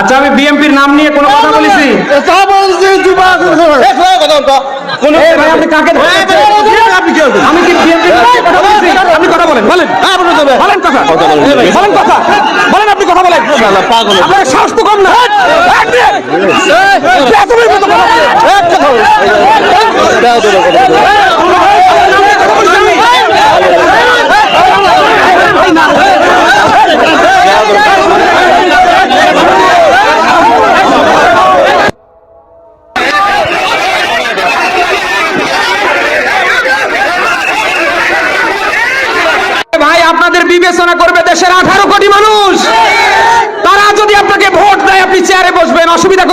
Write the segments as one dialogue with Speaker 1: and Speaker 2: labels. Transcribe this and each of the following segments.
Speaker 1: আচ্ছা আমি বিএমপির নাম নিয়ে কোনো কথা বলেছি? আমি কি বিএমপির কথা বলেছি। আপনি কথা বলেন বলেন। বলেন। কথা। বলেন। কথা। বলেন আপনি কথা বলেন। আপনার সাহস তো কম না। কথা বলেন। এক কথা বলেন। ভাই আপনাদের বিবেচনা করবে দেশের আঠারো কোটি মানুষ তারা যদি আপনাকে ভোট দেয় আপনি চেয়ারে বসবেন অসুবিধা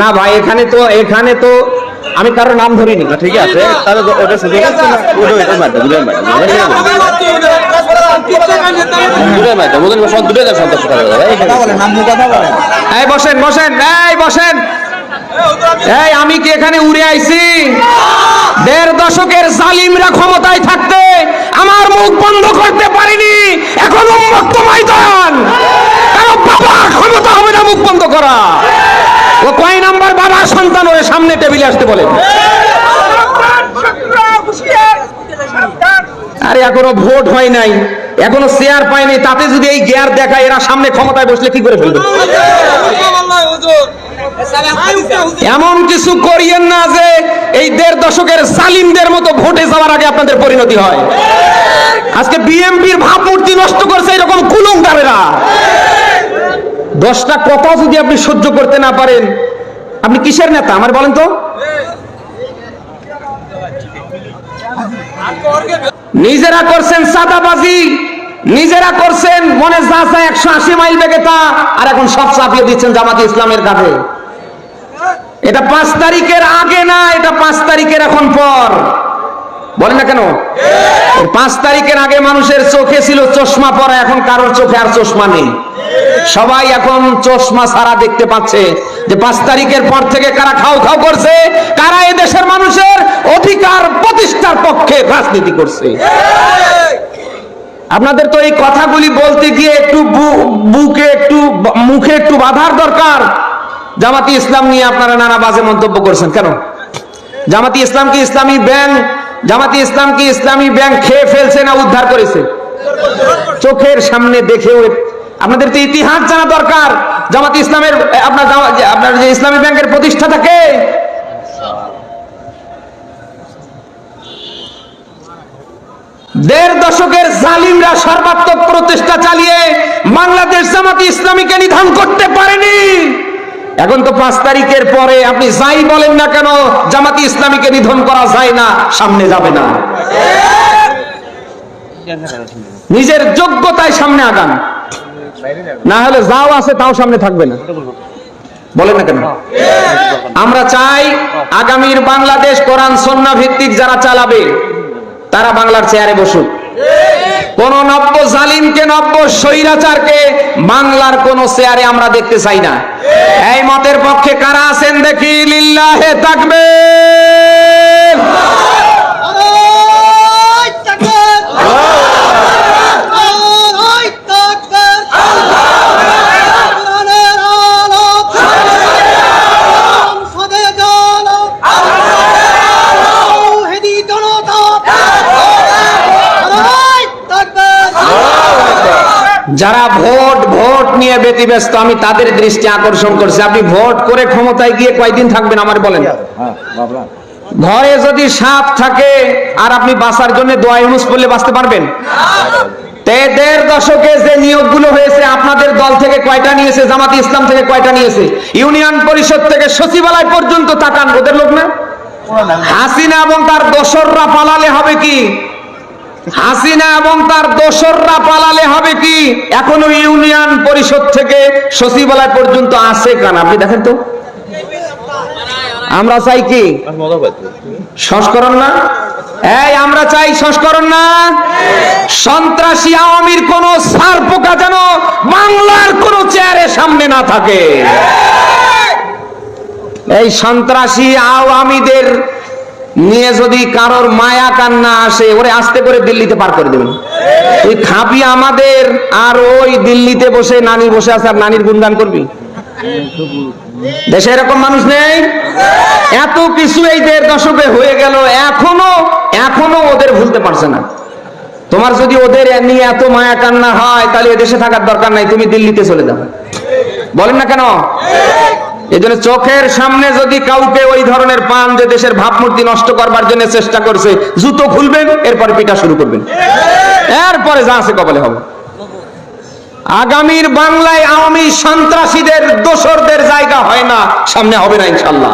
Speaker 1: না ভাই এখানে তো এখানে তো আমি কারও নাম ধরিনি
Speaker 2: ঠিক আছে তাহলে ওটা
Speaker 1: বসেন বসেন এই বসেন এই আমি কি এখানে উড়ে আইছি দেড় দশকের জালিমরা ক্ষমতায় থাকতে আমার মুখ বন্ধ করতে পারিনি এখন উন্মুক্ত ময়দান কারও বাবা ক্ষমতা হবে না মুখ বন্ধ করা ও কয় নাম্বার বাবা সন্তান ওর সামনে টেবিলে আসতে বলেন আরে, এখনও ভোট হয় নাই। এখনও চেয়ার পায়নি তাতে যদি এই গিয়ার দেখায়, এরা সামনে ক্ষমতায় বসলে কি করে ফেলবে? এমন কিছু করিয়েন না যে এই দেড় দশকের সালিমদের মতো ভোটে যাওয়ার আগে আপনাদের পরিণতি হয়। আজকে বিএমপির ভাবমূর্তি নষ্ট করছে এরকম কুলুঙ্গারেরা দশটা কথা যদি আপনি সহ্য করতে না পারেন আপনি কিসের নেতা? আমার বলেন তো। নিজেরা করছেন সাদাবাজি নিজেরা করছেন মনে যা একশো আশি মাইল বেগে তা, আর এখন সব চাপিয়ে দিচ্ছেন জামাতে ইসলামের কাছে এটা পাঁচ তারিখের আগে না, এটা পাঁচ তারিখের এখন পর। বলেন না কেন? পাঁচ তারিখের আগে মানুষের চোখে ছিল চশমা পরা, এখন কারোর চোখে আর চশমা নেই। সবাই এখন চশমা সারা দেখতে পাচ্ছে যে পাঁচ তারিখের পর থেকে কারা খাও খাও করছে, কারা এ দেশের মানুষের অধিকার প্রতিষ্ঠার পক্ষে রাজনীতি করছে। আপনাদের তো এই কথাগুলি বলতে গিয়ে একটু বুকে একটু মুখে একটু বাধার দরকার। জামাতি ইসলাম নিয়ে আপনারা নানা বাজে মন্তব্য করছেন, কেন? জামাতি ইসলাম কি ইসলামী ব্যাংক জামাতি ইসলাম কি ইসলামী ব্যাংক খেয়ে ফেলছে না উদ্ধার করেছে? চোখের সামনে দেখেও আপনাদের তো ইতিহাস জানা দরকার। জামাতি ইসলামের আপনার আপনার যে ইসলামী ব্যাংকের প্রতিষ্ঠা থাকে। দেড় দশকের জালিমরা সর্বাত্মক প্রচেষ্টা চালিয়ে বাংলাদেশ জামাতি ইসলামীকে নিধন করতে পারেনি। এখন তো পাঁচ তারিখের পরে আপনি যাই বলেন না কেন, জামাতি ইসলামীকে নিধন করা যায় না, সামনে যাবে না। নিজের যোগ্যতায় সামনে আগান। না হলে যাও আছে, তাও সামনে থাকবে না। বলেন না কেন? আমরা চাই আগামীর বাংলাদেশ কোরআন সন্না ভিত্তিক যারা চালাবে, তারা বাংলার চেয়ারে বসুক। কোন নব্য জালিমকে, নব্য স্বৈরাচারকে বাংলার কোন চেয়ারে আমরা দেখতে চাই না। এই মতের পক্ষে কারা আছেন দেখি? লিল্লাহে থাকবে যারা ভোট ভোট নিয়ে ব্যতিব্যস্ত আমি তাদের দৃষ্টি আকর্ষণ করছি। আপনি ভোট করে ক্ষমতায় গিয়ে কয়দিন থাকবেন আমার বলেন? ঘরে যদি সাপ থাকে আর আপনি বাঁচার জন্য দোয়া ইউনুস পড়লে বাঁচতে পারবেন? তে দেড় দশকে যে নিয়োগগুলো হয়েছে আপনাদের দল থেকে কয়টা নিয়েছে? জামাতি ইসলাম থেকে কয়টা নিয়েছে? ইউনিয়ন পরিষদ থেকে সচিবালয় পর্যন্ত তাকান ওদের লোক না। হাসিনা এবং তার দোসররা পালালে হবে কি? হাসিনা এবং তার দোসররা পালালে হবে কি? এখনও ইউনিয়ন পরিষদ থেকে সচিবালয় পর্যন্ত আছে কান আপনি দেখেন তো। আমরা চাই কি? সংস্করণ না? এই, আমরা চাই সংস্করণ না? সন্ত্রাসী আওয়ামীর কোন সার পোকা যেন বাংলার কোন চেয়ারের সামনে না থাকে। এই সন্ত্রাসী আওয়ামীদের নিয়ে যদি কারোর মায়া কান্না আসে, ওরে আস্তে করে দিল্লিতে পার করে দেবেন। তুই খাবি আমাদের, আর ওই দিল্লিতে বসে নানি বসে আছে, আর নানির গুণগান করবি? দেশে এরকম মানুষ নেই? এত কিছু এই দেড় দশকে হয়ে গেল, এখনও এখনও ওদের ভুলতে পারছে না। তোমার যদি ওদের নিয়ে এত মায়া কান্না হয়, তাহলে এদেশে থাকার দরকার নাই, তুমি দিল্লিতে চলে যাও। বলেন না কেন? এই জন্য চোখের সামনে যদি কাউকে ওই ধরনের পান যে দেশের ভাবমূর্তি নষ্ট করবার জন্য চেষ্টা করছে, জুতো খুলবেন, এরপরে পিটা শুরু করবেন। এরপরে যা আছে কপালে হবে। আগামীর বাংলায় আওয়ামী সন্ত্রাসীদের, দোসরদের জায়গা হয় না, সামনে হবে না ইনশাল্লাহ।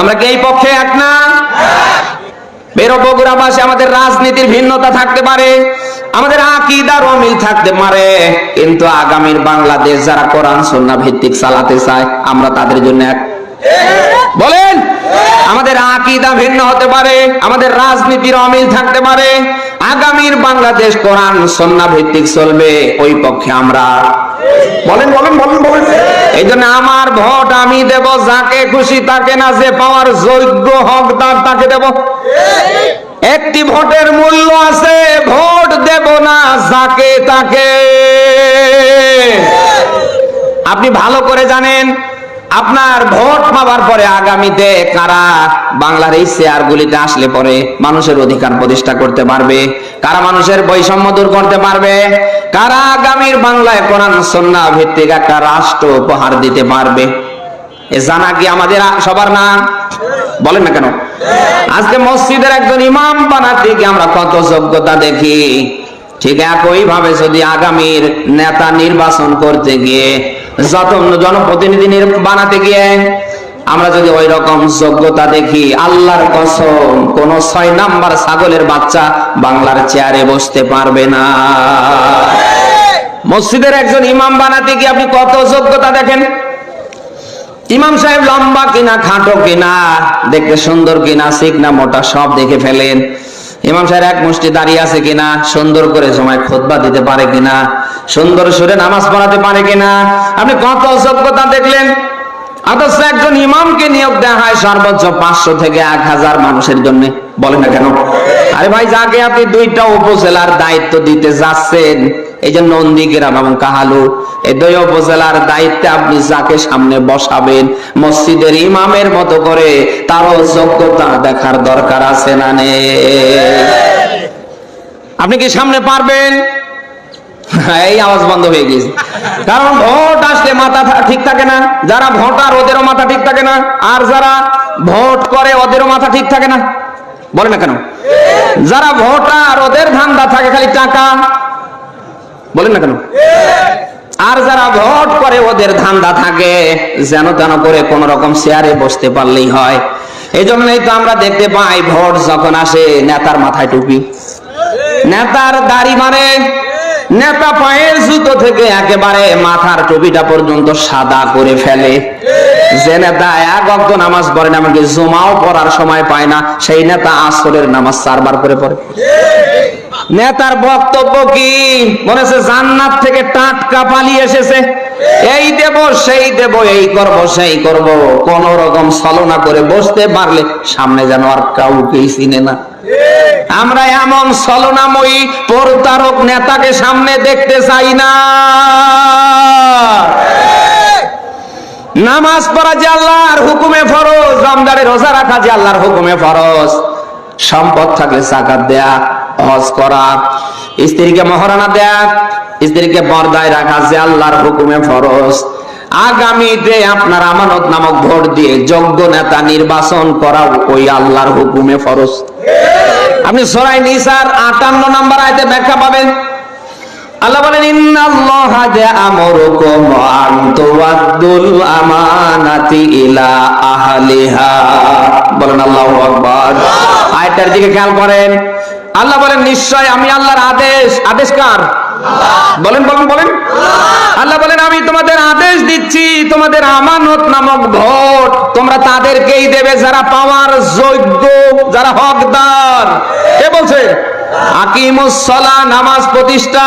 Speaker 1: আমরা কি এই পক্ষে এক না? বেরো বগুড়াবাসী আমাদের রাজনীতির ভিন্নতা থাকতে পারে, আমাদের আকিদার অমিল থাকতে পারে, কিন্তু আগামীর বাংলাদেশ যারা কোরআন সন্না ভিত্তিক চালাতে চায়, আমরা তাদের জন্য এক বলেন? আমাদের আকিদা ভিন্ন হতে পারে, আমাদের রাজনীতির অমিল থাকতে পারে। আগামীর বাংলাদেশ কোরআন সন্না ভিত্তিক চলবে, ওই পক্ষে আমরা। বলেন বলেন বলেন বলেন। এই জন্য আমার ভোট আমি দেব, যাকে খুশি তাকে না, যে পাওয়ার যোগ্য হকদার তাকে দেব। একটি ভোটের মূল্য আছে, ভোট দেব না, যাকে তাকে। আপনি ভালো করে জানেন আপনার ভোট পাওয়ার পরে আগামীতে কারা বাংলার এই চেয়ার গুলিতে আসলে পরে মানুষের অধিকার প্রতিষ্ঠা করতে পারবে? কারা মানুষের বৈষম্য দূর করতে পারবে? কারা আগামীর বাংলায় কোরআন, সন্না ভিত্তিক একটা রাষ্ট্র উপহার দিতে পারবে? এ জানা কি আমাদের সবার না? বলেন না কেন? আজকে মসজিদের একজন ইমাম বানাতে গিয়ে আমরা কত যোগ্যতা দেখি। ঠিক একই ভাবে যদি আগামীর নেতা নির্বাচন করতে গিয়ে যত জনপ্রতিনিধি বানাতে গিয়ে আমরা যদি ওই রকম যোগ্যতা দেখি, আল্লাহর কসম, কোন ছয় নাম্বার ছাগলের বাচ্চা বাংলার চেয়ারে বসতে পারবে না। মসজিদের একজন ইমাম বানাতে গিয়ে আপনি কত যোগ্যতা দেখেন? ইমাম সাহেব লম্বা কিনা, খাটো কিনা, দেখতে সুন্দর কিনা, শিখ না মোটা, সব দেখে ফেলেন। ইমাম সাহেব এক মুষ্টি দাঁড়িয়ে আছে কিনা? সুন্দর করে সময় খোদবা দিতে পারে কিনা? সুন্দর সুরে নামাজ পড়াতে পারে কিনা? আপনি কত অসভ্যতা দেখলেন? অথচ একজন ইমামকে নিয়োগ দেওয়া হয় সর্বোচ্চ পাঁচশো থেকে এক হাজার মানুষের জন্য। বলেন না কেন? আরে ভাই যাকে আপনি দুইটা উপজেলার দায়িত্ব দিতে যাচ্ছেন। এই যে নন্দীগ্রাম এবং কাহালু। এই দুই উপজেলার দায়িত্বে আপনি যাকে সামনে বসাবেন, মসজিদের ইমামের মতো করে তারও যোগ্যতা দেখার দরকার আছে না নেই আপনি কি সামনে পারবেন? এই আওয়াজ বন্ধ হয়ে গেছে। কারণ ভোট আসলে মাথা ঠিক থাকে না। যারা ভোটার, ওদেরও মাথা ঠিক থাকে না। আর যারা ভোট করে, ওদেরও মাথা ঠিক থাকে না। বলে না কেন? যারা ভোটার, ওদের ধান্দা থাকে খালি টাকা। বলেন না কেন? আর যারা ভোট করে, ওদের ধান্দা থাকে। যেন তেন করে কোন রকম শেয়ারে বসতে পারলেই হয়। এই জন্যই তো আমরা দেখতে পাই, ভোট যখন আসে, নেতার মাথায় টুপি। নেতার দাড়ি মারে নেতা পায়ের জুতো থেকে একেবারে মাথার টুপিটা পর্যন্ত সাদা করে ফেলে। যে নেতা এক অক্ত নামাজ পড়ে না, এমনকি জমাও পড়ার সময় পায় না, সেই নেতা আসরের নামাজ চারবার করে পড়ে। নেতার বক্তব্য কি? মনে হচ্ছে জান্নাত থেকে টাটকা পালিয়ে এসেছে। এই দেব, সেই দেব, এই করব, সেই করব। কোন রকম ছলনা করে বসতে পারলে সামনে যেন আর কাউকেই চিনে না। আমরা এমন ছলনাময়ী প্রতারক নেতাকে সামনে দেখতে চাই না। নামাজ পড়া যে আল্লাহর হুকুমে ফরজ রমজানে রোজা রাখা যে আল্লাহর হুকুমে ফরজ। সম্পদ থাকলে জাকাত দেয়া হজ করা। স্ত্রীকে মহারানা দেয়া, স্ত্রীকে পর্দায় রাখা, যে আল্লাহর হুকুমে ফরজ। আগামীতে আপনার আমানত নামক ভোট দিয়ে যোগ্য নেতা নির্বাচন করা ওই আল্লাহর হুকুমে ফরজ। আপনি সরাই নিসার আটান্ন নাম্বার আয়তে ব্যাখ্যা পাবেন। আল্লাহ বলেন, ইন্নাল্লাহা ইয়া'মুরুকুম আন তুওয়াদ্দুল আমানাতি ইলা আহলিহা। বলেন আল্লাহু আকবার। আয়াতটার দিকে খেয়াল করেন। আল্লাহ বলেন নিশ্চয় আমি আল্লাহর আদেশ। আদেশ কার? বলেন বলেন বলেন। আল্লাহ। বলেন আমি তোমাদের আদেশ দিচ্ছি তোমাদের আমানত নামক ভোট। তোমরা তাদেরকেই দেবে যারা পাওয়ার যোগ্য যারা হকদার। কে বলছে? আকিমুসলা নামাজ প্রতিষ্ঠা।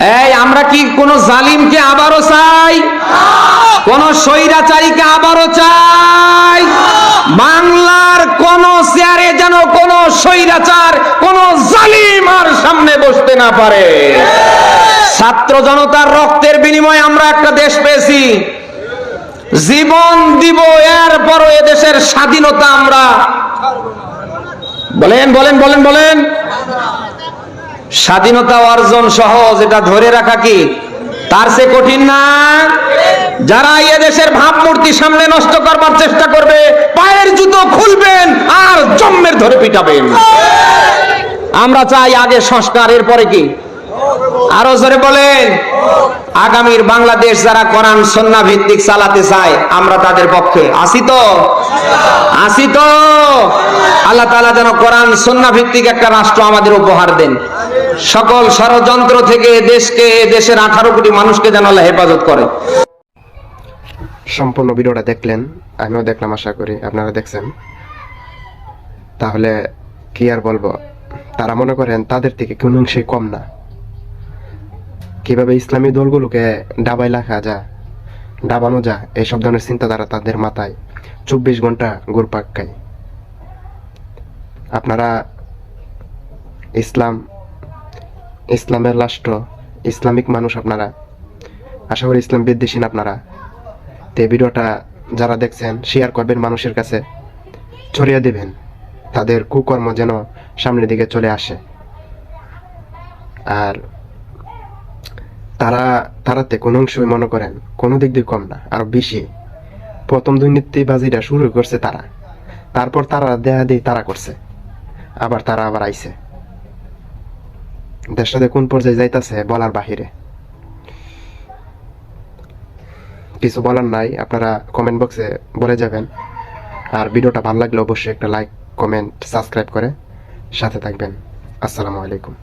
Speaker 1: এই, আমরা কি কোন জালিমকে আবারও চাই? কোন স্বৈরাচারীকে আবারও চাই? বাংলার কোন চেয়ারে যেন কোন স্বৈরাচার, কোন জালিম আর সামনে বসতে না পারে। ছাত্র জনতার রক্তের বিনিময়ে আমরা একটা দেশ পেয়েছি। জীবন দিব এরপরও এদেশের স্বাধীনতা আমরা। বলেন বলেন বলেন বলেন। স্বাধীনতা অর্জন সহজ, এটা ধরে রাখা কি? তার সে কঠিন না? যারা এ দেশের ভাবমূর্তি সামনে নষ্ট করবার চেষ্টা করবে, পায়ের জুতো খুলবেন আর জন্মের ধরে পিটাবেন। আমরা চাই আগে সংস্কার, এরপরে কি? আরও জোরে বলেন। আগামীর বাংলাদেশ যারা কোরআন সন্না ভিত্তিক চালাতে চায়, আমরা তাদের পক্ষে। আসি তো? আসি তো? আল্লাহ তাআলা যেন কোরআন সন্না ভিত্তিক একটা রাষ্ট্র আমাদের উপহার দেন। সকল ষড়যন্ত্র থেকে দেশকে, দেশের আঠারো কোটি মানুষকে যেন আল্লাহ হেফাজত করে।
Speaker 3: সম্পূর্ণ ভিডিওটা দেখলেন, আমিও দেখলাম, আশা করি আপনারা দেখছেন। তাহলে কি আর বলব? তারা মনে করেন তাদের থেকে কোনো অংশে কম না। কীভাবে ইসলামী দলগুলোকে ডাবাই রাখা যায়, ডাবানো যায় এইসব ধরনের চিন্তাধারা তাদের মাথায় চব্বিশ ঘণ্টা ঘুরপাক খায়। আপনারা ইসলাম, ইসলামের রাষ্ট্র, ইসলামিক মানুষ আপনারা, আশা করি ইসলাম বিদ্বেষীন আপনারা। তো এই ভিডিওটা যারা দেখছেন শেয়ার করবেন মানুষের কাছে, ছড়িয়ে দেবেন। তাদের কুকর্ম যেন সামনের দিকে চলে আসে। আর তারা, তারাতে কোনো অংশই মনে করেন কোনো দিক দিয়ে কম না, আরও বেশি। প্রথম দুর্নীতিবাজিটা শুরু করছে তারা। তারপর তারা দেয়া দিয়ে তারা করছে। আবার তারা আবার আইছে। দেশটাতে কোন পর্যায়ে যাইতাছে বলার বাহিরে? কিছু বলার নাই, আপনারা কমেন্ট বক্সে বলে যাবেন। আর ভিডিওটা ভালো লাগলে অবশ্যই একটা লাইক কমেন্ট সাবস্ক্রাইব করে সাথে থাকবেন। আসসালামু আলাইকুম।